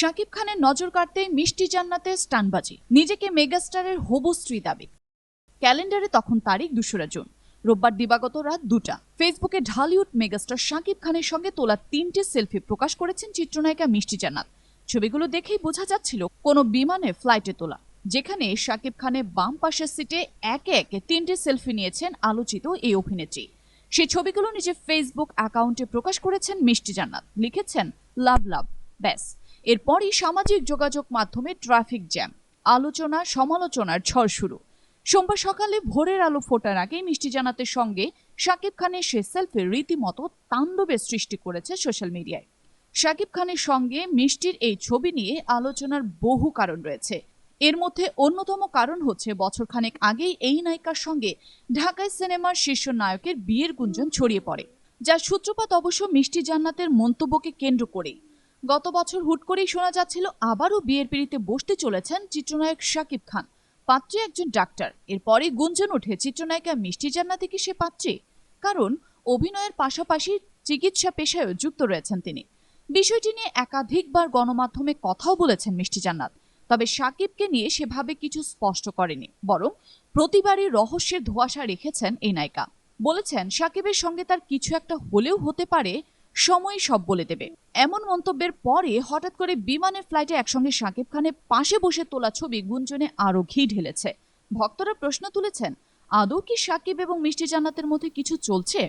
শাকিব খানের নজর কাড়তে মিষ্টি জান্নাতে স্টানবাজি, নিজেকে মেগাস্টারের হবু স্ত্রী দাবি। ক্যালেন্ডারে তখন তারিখ দুশোরা জুন, রোববার দিবাগত রাত দুটা। ফেসবুকে ঢালিউড মেগাস্টার শাকিব খানের সঙ্গে তোলা তিনটি সেলফি প্রকাশ করেছেন চিত্রনায়িকা মিষ্টি জান্নাত। ছবিগুলো দেখেই বোঝা যাচ্ছিল কোনো বিমানে ফ্লাইটে তোলা, যেখানে শাকিব খানের বাম পাশের সিটে একে একে তিনটি সেলফি নিয়েছেন আলোচিত এই অভিনেত্রী। সেই ছবিগুলো নিজের ফেসবুক অ্যাকাউন্টে প্রকাশ করেছেন মিষ্টি জান্নাত, লিখেছেন লাভ লাভ, ব্যাস। এরপরই সামাজিক যোগাযোগ মাধ্যমে ট্রাফিক জ্যাম, আলোচনা, সমালোচনার ঝড় শুরু। সোমবার সকালে ভোরের আলো ফোটার আগেই মিষ্টি জানাতের সঙ্গে শাকিব খানের সে সেলফি রীতিমতো তাণ্ডবের সৃষ্টি করেছে সোশ্যাল মিডিয়ায়। শাকিব খানের সঙ্গে মিষ্টির এই ছবি নিয়ে আলোচনার বহু কারণ রয়েছে। এর মধ্যে অন্যতম কারণ হচ্ছে বছরখানেক আগেই এই নায়িকার সঙ্গে ঢাকায় সিনেমার শীর্ষ নায়কের বিয়ের গুঞ্জন ছড়িয়ে পড়ে, যার সূত্রপাত অবশ্য মিষ্টি জান্নাতের মন্তব্যকে কেন্দ্র করেই। গত বছর হুট করেই শোনা যাচ্ছিল আবারও বিয়ের পিড়িতে বসতে চলেছেন চিত্রনায়ক শাকিব খান। পাত্রী একজন ডাক্তার। এরপরে গুঞ্জন ওঠে চিত্রনায়িকা মিষ্টি জান্নাতে কি সে পাত্রী? কারণ অভিনয়ের পাশাপাশি চিকিৎসা পেশায়ও যুক্ত রয়েছেন তিনি। বিষয়টি নিয়ে একাধিকবার গণমাধ্যমে কথাও বলেছেন মিষ্টি জান্নাত। তবে সাকিবকে নিয়ে সেভাবে কিছু স্পষ্ট করেনি, বরং প্রতিবারই রহস্যের ধোঁয়াশা রেখেছেন এই নায়িকা। বলেছেন সাকিবের সঙ্গে তার কিছু একটা হলেও হতে পারে সময় সব বলে দেবে। এমন মন্তব্যের পরে হঠাৎ করে বিমানের ফ্লাইটে একসঙ্গে সাকিব খানের পাশে বসে তোলা ছবি গুঞ্জনে আরও ঘি ঢেলেছে। ভক্তরা প্রশ্ন তুলেছেন, আদৌ কি সাকিব এবং মিষ্টি জান্নাতের মধ্যে কিছু চলছে?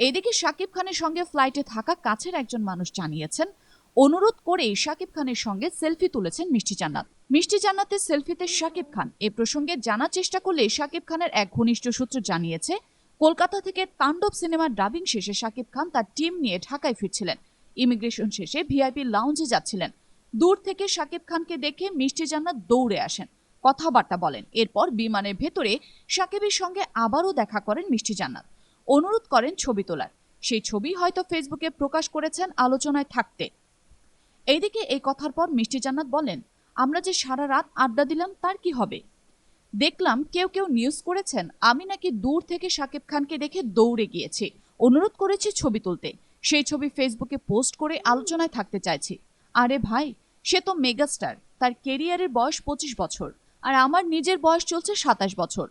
এদিকে শাকিব খানের সঙ্গে ফ্লাইটে থাকা কাছের একজন মানুষ জানিয়েছেন, অনুরোধ করেই শাকিব খানের সঙ্গে সেলফি তুলেছেন মিষ্টি জান্নাত। মিষ্টি জান্নাতের সেলফিতে শাকিব খান এ প্রসঙ্গে জানার চেষ্টা করলে শাকিব খানের এক ঘনিষ্ঠ সূত্র জানিয়েছে কলকাতা থেকে তাণ্ডব সিনেমার ডাবিং শেষে শাকিব খান তার টিম নিয়ে ঢাকায় ফিরছিলেন। ইমিগ্রেশন শেষে ভিআইপি লাউঞ্জে যাচ্ছিলেন। দূর থেকে শাকিব খানকে দেখে মিষ্টি জান্নাত দৌড়ে আসেন। কথাবার্তা বলেন। এরপর বিমানের ভেতরে শাকিবের সঙ্গে আবারও দেখা করেন মিষ্টি জান্নাত। অনুরোধ করেন ছবি তোলার। সেই ছবি হয়তো ফেসবুকে প্রকাশ করেছেন আলোচনায় থাকতে। এইদিকে এই কথার পর মিষ্টি জান্নাত বলেন, আমরা যে সারা রাত আড্ডা দিলাম, তার কি হবে? দেখলাম কেউ কেউ নিউজ করেছেন, আমি নাকি দূর থেকে শাকিব খানকে দেখে দৌড়ে গিয়েছি। অনুরোধ করেছি ছবি তুলতে। সেই ছবি ফেসবুকে পোস্ট করে আলোচনায় থাকতে চাইছি। আরে ভাই, সে তো মেগাস্টার তার কেরিয়ারের বয়স পঁচিশ বছর, আর আমার নিজের বয়স চলছে সাতাশ বছর।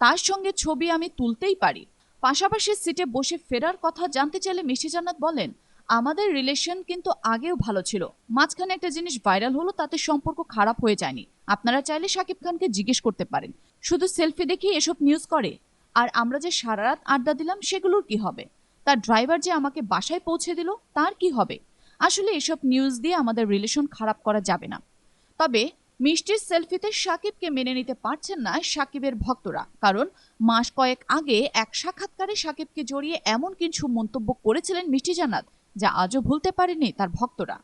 তার সঙ্গে ছবি আমি তুলতেই পারি। পাশাপাশি সিটে বসে ফেরার কথা জানতে চাইলে মিষ্টি জান্নাত বলেন আমাদের রিলেশন কিন্তু আগেও ভালো ছিল। মাঝখানে একটা জিনিস ভাইরাল হলো, তাতে সম্পর্ক খারাপ হয়ে যায়নি। আপনারা চাইলে শাকিব খানকে জিজ্ঞেস করতে পারেন। শুধু সেলফি দেখেই এসব নিউজ করে। আর আমরা যে সারা রাত আড্ডা দিলাম, সেগুলোর কি হবে? তার ড্রাইভার যে আমাকে বাসায় পৌঁছে দিল, তার কি হবে? আসলে এসব নিউজ দিয়ে আমাদের রিলেশন খারাপ করা যাবে না। তবে মিষ্টির সেলফিতে সাকিবকে মেনে নিতে পারছেন না সাকিবের ভক্তরা। কারণ মাস কয়েক আগে এক সাক্ষাৎকারে সাকিবকে জড়িয়ে এমন কিছু মন্তব্য করেছিলেন মিষ্টি জান্নাত। যা আজও ভুলতে পারেনি তার ভক্তরা।